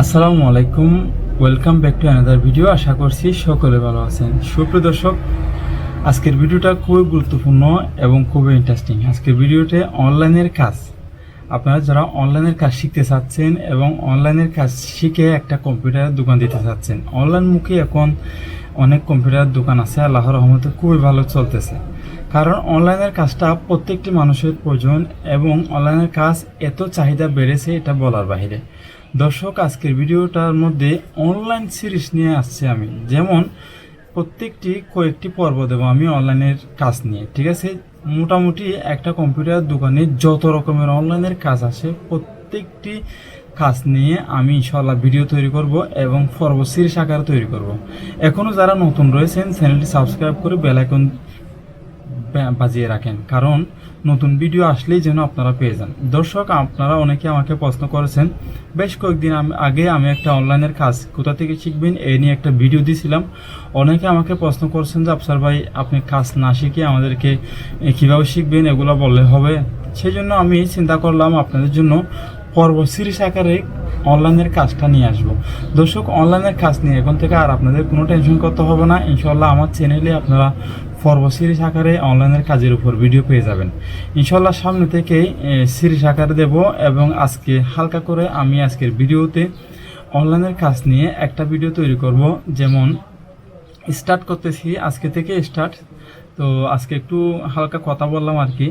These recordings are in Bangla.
আসসালামু আলাইকুম। Welcome back to another video আশা করছি সকলে ভালো আছেন। সুপ্রিয় দর্শক, আজকের ভিডিওটা খুবই গুরুত্বপূর্ণ এবং খুবই ইন্টারেস্টিং আজকের ভিডিওতে অনলাইনের কাজ। আপনারা যারা অনলাইনের কাজ শিখতে চাচ্ছেন এবং অনলাইনের কাজ শিখে একটা কম্পিউটারের দোকান দিতে চাচ্ছেন অনলাইন মুখে এখন অনেক কম্পিউটারের দোকান আছে। আল্লাহর রহমতে খুবই ভালো চলতেছে। কারণ অনলাইনের কাজটা প্রত্যেকটি মানুষের প্রয়োজন এবং অনলাইনের কাজ এত চাহিদা বেড়েছে এটা বলার বাইরে দর্শক, আজকের ভিডিওটার মধ্যে অনলাইন সিরিজ নিয়ে আসছি আমি। যেমন, প্রত্যেকটি কয়েকটি পর্ব দেবো আমি অনলাইনের কাজ নিয়ে, ঠিক আছে? মোটামুটি একটা কম্পিউটার দোকানে যত রকমের অনলাইনের কাজ আছে, প্রত্যেকটি কাজ নিয়ে আমি ইনশাল্লাহ ভিডিও তৈরি করব এবং পর্ব সিরিজ আকারে তৈরি করব। এখনও যারা নতুন রয়েছেন চ্যানেলটি সাবস্ক্রাইব করে বেল আইকন বাজিয়ে রাখেন। কারণ নতুন ভিডিও আসলেই যেন আপনারা পেয়ে যান। দর্শক, আপনারা অনেকে আমাকে প্রশ্ন করেছেন, বেশ কয়েকদিন আগে আমি একটা অনলাইনের কাজ, কোথা থেকে শিখবেন? এই নিয়ে একটা ভিডিও দিয়েছিলাম। অনেকে আমাকে প্রশ্ন করছেন যে, আফসার ভাই, আপনি কাজ না শিখে আমাদেরকে কীভাবে শিখবেন? এগুলো বললে হবে। সেই জন্য আমি চিন্তা করলাম আপনাদের জন্য পর্ব সিরিজ আকারে অনলাইনের কাজটা নিয়ে আসব। দর্শক, অনলাইনের কাজ নিয়ে এখন থেকে আর আপনাদের কোনো টেনশন করতে হবে না। ইনশাল্লাহ আমার চ্যানেলে আপনারা পর্ব সিরিজ আকারে অনলাইনের কাজের উপর ভিডিও পেয়ে যাবেন। ইনশাল্লাহ সামনে থেকে সিরিজ আকারে দেব এবং আজকে হালকা করে আমি আজকের ভিডিওতে অনলাইনের কাজ নিয়ে একটা ভিডিও তৈরি করব। যেমন, স্টার্ট করতেছি আজকে থেকে স্টার্ট। তো আজকে একটু হালকা কথা বললাম আর কি।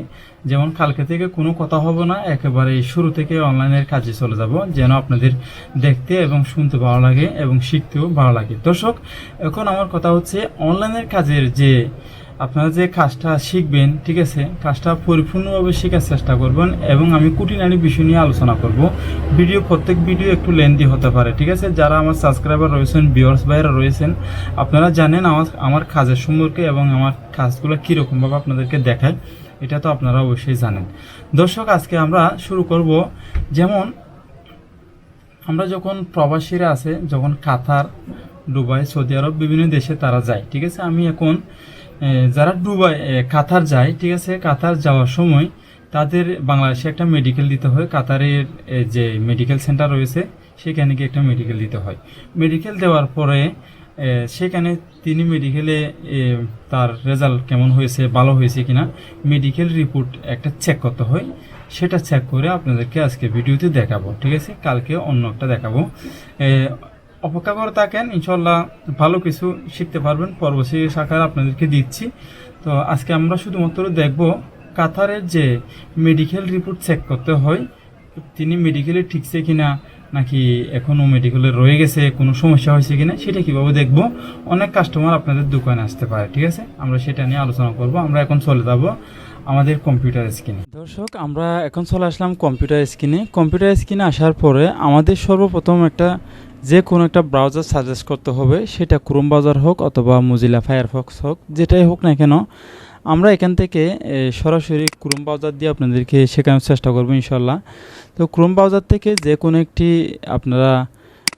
যেমন, কালকে থেকে কোনো কথা হবে না, একেবারে শুরু থেকে অনলাইনের কাজে চলে যাব, যেন আপনাদের দেখতে এবং শুনতে ভালো লাগে এবং শিখতেও ভালো লাগে। দর্শক, এখন আমার কথা হচ্ছে, অনলাইনের কাজের যে আপনারা যে কাজটা শিখবেন, ঠিক আছে, কাজটা পরিপূর্ণভাবে শেখার চেষ্টা করবেন এবং আমি কুটিনারি বিষয় নিয়ে আলোচনা করব। ভিডিও, প্রত্যেক ভিডিও একটু লেন্দি হতে পারে, ঠিক আছে? যারা আমার সাবস্ক্রাইবার রয়েছেন ভিউয়ার্স ভাইরা রয়েছেন, আপনারা জানেন আমার আমার কাজের সম্পর্কে এবং আমার কাজগুলো কীরকমভাবে আপনাদেরকে দেখায়, এটা তো আপনারা অবশ্যই জানেন। দর্শক, আজকে আমরা শুরু করব। যেমন, আমরা যখন প্রবাসীরা আছে, যখন কাতার, দুবাই, সৌদি আরব বিভিন্ন দেশে তারা যায়, ঠিক আছে? আমি এখন যারা দুবাই কাতার যায়, ঠিক আছে, কাতার যাওয়ার সময় তাদের বাংলাদেশে একটা মেডিকেল দিতে হয়। কাতারের যে মেডিকেল সেন্টার রয়েছে, সেখানে গিয়ে একটা মেডিকেল দিতে হয়। মেডিকেল দেওয়ার পরে সেখানে তিনি মেডিকেলে তার রেজাল্ট কেমন হয়েছে, ভালো হয়েছে কিনা মেডিকেল রিপোর্ট একটা চেক করতে হয়। সেটা চেক করে আপনাদেরকে আজকে ভিডিওতে দেখাবো, ঠিক আছে? কালকে অন্য একটা দেখাবো। অপেক্ষা করে থাকেন ইনশাল্লাহ ভালো কিছু শিখতে পারবেন। পরবর্তী শাখার আপনাদেরকে দিচ্ছি। তো আজকে আমরা শুধুমাত্র দেখব কাতারের যে মেডিকেল রিপোর্ট চেক করতে হয়, তিনি মেডিকেলে ঠিকছে কিনা, নাকি এখনও মেডিকেলে রয়ে গেছে, কোনো সমস্যা হয়েছে কিনা, সেটা কীভাবে দেখব? অনেক কাস্টমার আপনাদের দোকানে আসতে পারে, ঠিক আছে? আমরা সেটা নিয়ে আলোচনা করব। আমরা এখন চলে যাব আমাদের কম্পিউটার স্ক্রিনে দর্শক, আমরা এখন চলে আসলাম কম্পিউটার স্ক্রিনে কম্পিউটার স্ক্রিনে আসার পরে আমাদের সর্বপ্রথম একটা যে কোনো একটা ব্রাউজার সাজেস্ট করতে হবে, সেটা ক্রোম ব্রাউজার হোক অথবা মুজিলা ফায়ারফক্স হোক, যেটাই হোক না কেন, আমরা এখান থেকে সরাসরি ক্রোম ব্রাউজার দিয়ে আপনাদেরকে শেখানোর চেষ্টা করব ইনশাল্লাহ তো ক্রোম ব্রাউজার থেকে যে কোনো একটি আপনারা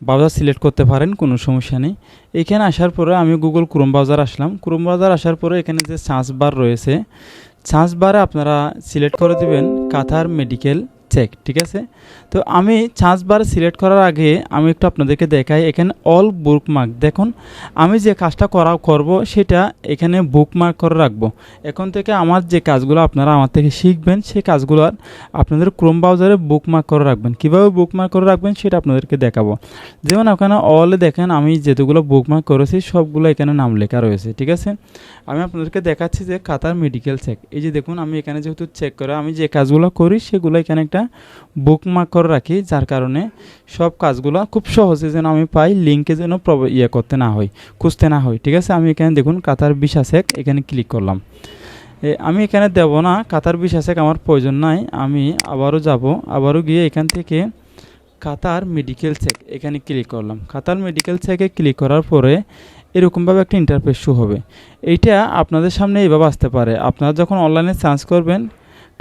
ব্রাউজার সিলেক্ট করতে পারেন, কোনো সমস্যা নেই। এখানে আসার পরে আমি গুগল ক্রোম ব্রাউজার আসলাম। ক্রোম ব্রাউজার আসার পরে এখানে যে সার্চ বার রয়েছে সার্চ বারে আপনারা সিলেক্ট করে দিবেন কাতার মেডিকেল চেক ঠিক আছে? তো আমি সার্চ বার সিলেক্ট করার আগে আমি একটু আপনাদেরকে দেখাই, এখানে অল বুকমার্ক দেখুন, আমি যে কাজটা করা, করব সেটা এখানে বুকমার্ক করে রাখব। এখন থেকে আমার যে কাজগুলো আপনারা আমার থেকে শিখবেন, সেই কাজগুলো আপনাদের ক্রোম ব্রাউজারে বুকমার্ক করে রাখবেন। কীভাবে বুকমার্ক করে রাখবেন সেটা আপনাদেরকে দেখাবো। যেমন ওখানে অলে দেখেন, আমি যেগুলো বুকমার্ক করেছি, সবগুলো এখানে নাম লেখা রয়েছে, ঠিক আছে? আমি আপনাদেরকে দেখাচ্ছি যে কাতার মেডিকেল চেক এই যে দেখুন, আমি এখানে যেহেতু চেক করে, আমি যে কাজগুলো করি, সেগুলো এখানে একটা বুকমার্ক করে রাখি, যার কারণে সব কাজগুলো খুব সহজে যেন আমি পাই লিঙ্কে যেন ইয়ে করতে না হয় খুঁজতে না হয় ঠিক আছে? আমি এখানে দেখুন কাতার বিশা চেক এখানে ক্লিক করলাম। আমি এখানে দেব না, কাতার বিশা চেক আমার প্রয়োজন নাই, আমি আবারও যাব, আবারও গিয়ে এখান থেকে কাতার মেডিকেল চেক এখানে ক্লিক করলাম। কাতার মেডিকেল চেকে ক্লিক করার পরে এরকমভাবে একটা ইন্টারফেস শো হবে। এইটা আপনাদের সামনে এইভাবে আসতে পারে। আপনারা যখন অনলাইনে সার্চ করবেন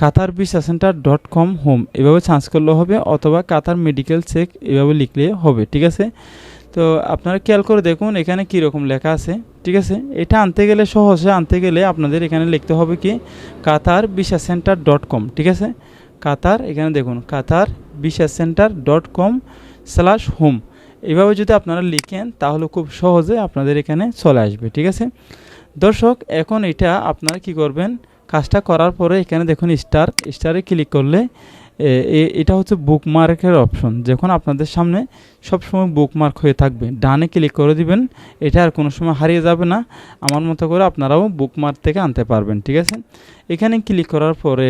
Qatar visa center dot com home. এভাবে সার্চ করলেও হবে অথবা কাতার মেডিকেল চেক এভাবে লিখলে হবে, ঠিক আছে? তো আপনারা খেয়াল করে দেখুন এখানে কী রকম লেখা আছে, ঠিক আছে? এটা আনতে গেলে সহজে আনতে গেলে আপনাদের এখানে লিখতে হবে কি? Qatar visa center dot com, ঠিক আছে? কাতার, এখানে দেখুন, Qatar visa center dot com slash home. এভাবে যদি আপনারা লিখেন তাহলে খুব সহজে আপনাদের এখানে চলে আসবে, ঠিক আছে? দর্শক, এখন এটা আপনারা কি করবেন? কাজটা করার পরে এখানে দেখুন স্টার স্টারে ক্লিক করলে এটা হচ্ছে বুকমার্কের অপশন যখন আপনাদের সামনে সবসময় বুকমার্ক হয়ে থাকবে, ডানে ক্লিক করে দিবেন, এটা আর কোনো সময় হারিয়ে যাবে না। আমার মতো করে আপনারাও বুকমার্ক থেকে আনতে পারবেন, ঠিক আছে? এখানে ক্লিক করার পরে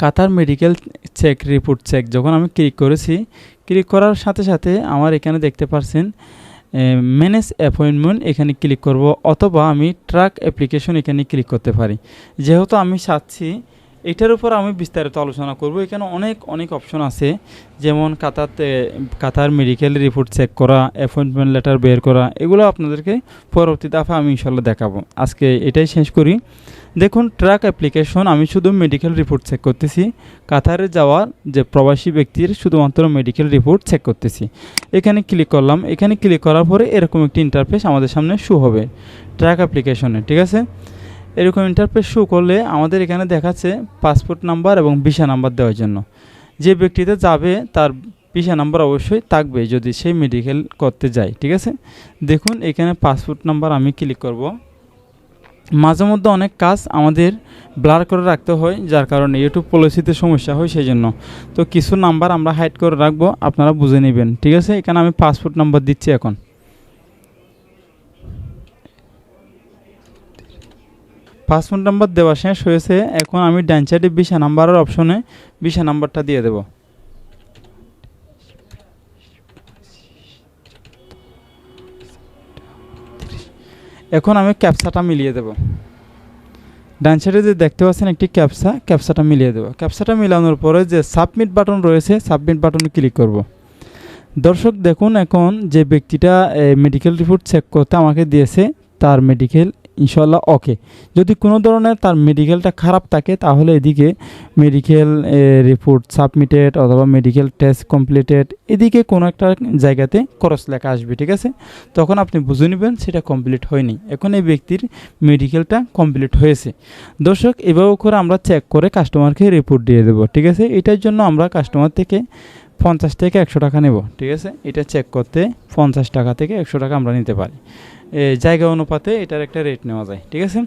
Qatar medical check report check যখন আমি ক্লিক করেছি ক্লিক করার সাথে সাথে আমার এখানে দেখতে পাচ্ছেন ম্যানেজ অ্যাপয়েন্টমেন্ট এখানে ক্লিক করব অথবা আমি ট্রাক অ্যাপ্লিকেশন এখানে ক্লিক করতে পারি। যেহেতু আমি চাচ্ছি এটার উপর আমি বিস্তারিত আলোচনা করব। এখানে অনেক অনেক অপশন আছে। যেমন কাতারতে, কাতার মেডিকেল রিপোর্ট চেক করা, অ্যাপয়েন্টমেন্ট লেটার বের করা, এগুলো আপনাদেরকে পরবর্তী দফা আমি ইনশাল্লাহ দেখাবো। আজকে এটাই শেষ করি। দেখুন, ট্রাক অ্যাপ্লিকেশন, আমি শুধু মেডিকেল রিপোর্ট চেক করতেছি। কাতারে যাওয়ার যে প্রবাসী ব্যক্তির শুধুমাত্র মেডিকেল রিপোর্ট চেক করতেছি। এখানে ক্লিক করলাম। এখানে ক্লিক করার পরে এরকম একটি ইন্টারফেস আমাদের সামনে শু হবে। ট্র্যাক অ্যাপ্লিকেশনে, ঠিক আছে? এরকম ইন্টারফেস শু করলে আমাদের এখানে দেখাচ্ছে পাসপোর্ট নাম্বার এবং ভিসা নাম্বার দেওয়ার জন্য। যে ব্যক্তিতে যাবে, তার ভিসা নাম্বার অবশ্যই থাকবে যদি সে মেডিকেল করতে যায়, ঠিক আছে? দেখুন, এখানে পাসপোর্ট নাম্বার আমি ক্লিক করব। মাঝে মধ্যে অনেক কাজ আমাদের ব্লার করে রাখতে হয়, যার কারণে ইউটিউব পলিসিতে সমস্যা হয় সেই জন্য তো কিছু নাম্বার আমরা হাইড করে রাখব, আপনারা বুঝে নেবেন, ঠিক আছে? এখানে আমি পাসপোর্ট নাম্বার দিচ্ছি এখন। পাসপোর্ট নাম্বার দেওয়া শেষ হয়েছে, এখন আমি ডান সাইডে বিশা নাম্বারের অপশনে বিশা নাম্বারটা দিয়ে দেব। এখন আমি ক্যাপসাটা মিলিয়ে দেব। ডান সাইডে যে দেখতে পাচ্ছেন একটি ক্যাপসা, ক্যাপসাটা মিলিয়ে দেবো। ক্যাপসাটা মিলানোর পরে যে সাবমিট বাটন রয়েছে, সাবমিট বাটনে ক্লিক করব। দর্শক দেখুন, এখন যে ব্যক্তিটা মেডিকেল রিপোর্ট চেক করতে আমাকে দিয়েছে, তার মেডিকেল ইনশাল্লাহ ওকে যদি কোনো ধরনের তার মেডিকেলটা খারাপ থাকে, তাহলে এদিকে মেডিকেল রিপোর্ট সাবমিটেড অথবা মেডিকেল টেস্ট কমপ্লিটেড এদিকে কোনো একটা জায়গাতে খরচ লেখা আসবে, ঠিক আছে? তখন আপনি বুঝে নেবেন সেটা কমপ্লিট হয়নি। এখন এই ব্যক্তির মেডিকেলটা কমপ্লিট হয়েছে। দর্শক, এভাবে করে আমরা চেক করে কাস্টমারকে রিপোর্ট দিয়ে দেবো, ঠিক আছে? এটার জন্য আমরা কাস্টমার থেকে পঞ্চাশ থেকে একশো টাকা নেব, ঠিক আছে? এটা চেক করতে পঞ্চাশ টাকা থেকে একশো টাকা আমরা নিতে পারি। জায়গা অনুপাতে এটার একটা রেট নেওয়া যায়, ঠিক আছে?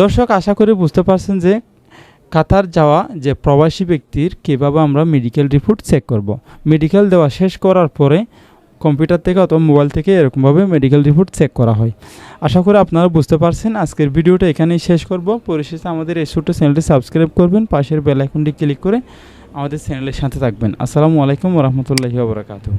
দর্শক, আশা করি বুঝতে পারছেন যে কাতার যাওয়া যে প্রবাসী ব্যক্তির কীভাবে আমরা মেডিকেল রিপোর্ট চেক করব। মেডিকেল দেওয়া শেষ করার পরে কম্পিউটার থেকে অথবা মোবাইল থেকে এরকমভাবে মেডিকেল রিপোর্ট চেক করা হয়। আশা করি আপনারা বুঝতে পারছেন। আজকের ভিডিওটা এখানেই শেষ করব। পরিশেষে আমাদের এই ছোট্ট চ্যানেলটি সাবস্ক্রাইব করবেন। পাশের বেল আইকনটি ক্লিক করে আমাদের চ্যানেলের সাথে থাকবেন। আসসালামু আলাইকুম রহমতুল্লাহি ওবরাকাতুহ